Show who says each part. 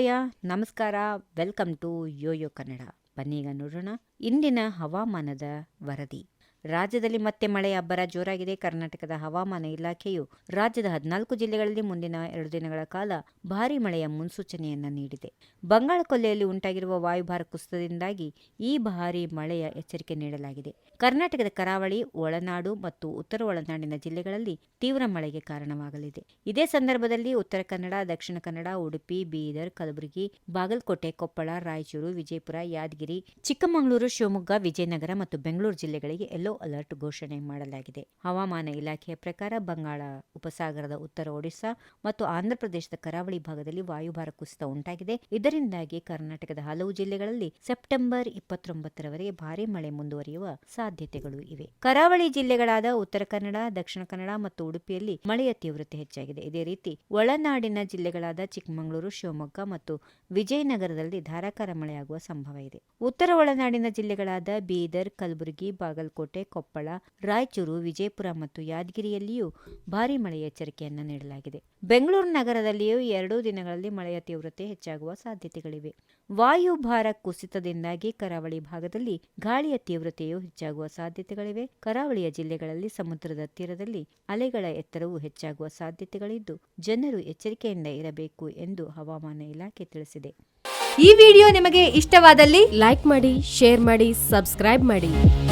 Speaker 1: ಶುಭೋದಯ ನಮಸ್ಕಾರ welcome to Yoyo Kannada. ಬನ್ನೀಗ ನೋಡೋಣ. ಇಂದಿನ ಹವಾಮಾನದ ವರದಿ. ರಾಜ್ಯದಲ್ಲಿ ಮತ್ತೆ ಮಳೆಯ ಅಬ್ಬರ ಜೋರಾಗಿದೆ. ಕರ್ನಾಟಕದ ಹವಾಮಾನ ಇಲಾಖೆಯು ರಾಜ್ಯದ ಹದಿನಾಲ್ಕು ಜಿಲ್ಲೆಗಳಲ್ಲಿ ಮುಂದಿನ ಎರಡು ದಿನಗಳ ಕಾಲ ಭಾರಿ ಮಳೆಯ ಮುನ್ಸೂಚನೆಯನ್ನು ನೀಡಿದೆ. ಬಂಗಾಳ ಕೊಲ್ಲೆಯಲ್ಲಿ ಉಂಟಾಗಿರುವ ವಾಯುಭಾರ ಕುಸಿತದಿಂದಾಗಿ ಈ ಭಾರಿ ಮಳೆಯ ಎಚ್ಚರಿಕೆ ನೀಡಲಾಗಿದೆ. ಕರ್ನಾಟಕದ ಕರಾವಳಿ, ಒಳನಾಡು ಮತ್ತು ಉತ್ತರ ಒಳನಾಡಿನ ಜಿಲ್ಲೆಗಳಲ್ಲಿ ತೀವ್ರ ಮಳೆಗೆ ಕಾರಣವಾಗಲಿದೆ. ಇದೇ ಸಂದರ್ಭದಲ್ಲಿ ಉತ್ತರ ಕನ್ನಡ, ದಕ್ಷಿಣ ಕನ್ನಡ, ಉಡುಪಿ, ಬೀದರ್, ಕಲಬುರಗಿ, ಬಾಗಲಕೋಟೆ, ಕೊಪ್ಪಳ, ರಾಯಚೂರು, ವಿಜಯಪುರ, ಯಾದಗಿರಿ, ಚಿಕ್ಕಮಗಳೂರು, ಶಿವಮೊಗ್ಗ, ವಿಜಯನಗರ ಮತ್ತು ಬೆಂಗಳೂರು ಜಿಲ್ಲೆಗಳಿಗೆ ಯೆಲ್ಲೋ ಅಲರ್ಟ್ ಘೋಷಣೆ ಮಾಡಲಾಗಿದೆ. ಹವಾಮಾನ ಇಲಾಖೆಯ ಪ್ರಕಾರ ಬಂಗಾಳ, ಉಪಸಾಗರದ ಉತ್ತರ ಒಡಿಶಾ ಮತ್ತು ಆಂಧ್ರಪ್ರದೇಶದ ಕರಾವಳಿ ಭಾಗದಲ್ಲಿ ವಾಯುಭಾರ ಕುಸಿತ ಉಂಟಾಗಿದೆ. ಇದರಿಂದಾಗಿ ಕರ್ನಾಟಕದ ಹಲವು ಜಿಲ್ಲೆಗಳಲ್ಲಿ ಸೆಪ್ಟೆಂಬರ್ ಇಪ್ಪತ್ತೊಂಬತ್ತರವರೆಗೆ ಭಾರೀ ಮಳೆ ಮುಂದುವರಿಯುವ ಸಾಧ್ಯತೆಗಳು ಇವೆ. ಕರಾವಳಿ ಜಿಲ್ಲೆಗಳಾದ ಉತ್ತರ ಕನ್ನಡ, ದಕ್ಷಿಣ ಕನ್ನಡ ಮತ್ತು ಉಡುಪಿಯಲ್ಲಿ ಮಳೆಯ ತೀವ್ರತೆ ಹೆಚ್ಚಾಗಿದೆ. ಇದೇ ರೀತಿ ಒಳನಾಡಿನ ಜಿಲ್ಲೆಗಳಾದ ಚಿಕ್ಕಮಗಳೂರು, ಶಿವಮೊಗ್ಗ ಮತ್ತು ವಿಜಯನಗರದಲ್ಲಿ ಧಾರಾಕಾರ ಮಳೆಯಾಗುವ ಸಂಭವ ಇದೆ. ಉತ್ತರ ಒಳನಾಡಿನ ಜಿಲ್ಲೆಗಳಾದ ಬೀದರ್, ಕಲಬುರಗಿ, ಬಾಗಲಕೋಟೆ ಕೊಪ್ಪಳ, ರಾಯಚೂರು, ವಿಜಯಪುರ ಮತ್ತು ಯಾದಗಿರಿಯಲ್ಲಿಯೂ ಭಾರಿ ಮಳೆ ಎಚ್ಚರಿಕೆಯನ್ನು ನೀಡಲಾಗಿದೆ. ಬೆಂಗಳೂರು ನಗರದಲ್ಲಿಯೂ ಎರಡೂ ದಿನಗಳಲ್ಲಿ ಮಳೆಯ ತೀವ್ರತೆ ಹೆಚ್ಚಾಗುವ ಸಾಧ್ಯತೆಗಳಿವೆ. ವಾಯುಭಾರ ಕುಸಿತದಿಂದಾಗಿ ಕರಾವಳಿ ಭಾಗದಲ್ಲಿ ಗಾಳಿಯ ತೀವ್ರತೆಯೂ ಹೆಚ್ಚಾಗುವ ಸಾಧ್ಯತೆಗಳಿವೆ. ಕರಾವಳಿಯ ಜಿಲ್ಲೆಗಳಲ್ಲಿ ಸಮುದ್ರದ ತೀರದಲ್ಲಿ ಅಲೆಗಳ ಎತ್ತರವು ಹೆಚ್ಚಾಗುವ ಸಾಧ್ಯತೆಗಳಿದ್ದು, ಜನರು ಎಚ್ಚರಿಕೆಯಿಂದ ಇರಬೇಕು ಎಂದು ಹವಾಮಾನ ಇಲಾಖೆ ತಿಳಿಸಿದೆ.
Speaker 2: ಈ ವಿಡಿಯೋ ನಿಮಗೆ ಇಷ್ಟವಾದಲ್ಲಿ
Speaker 3: ಲೈಕ್ ಮಾಡಿ, ಶೇರ್ ಮಾಡಿ, ಸಬ್ಸ್ಕ್ರೈಬ್ ಮಾಡಿ.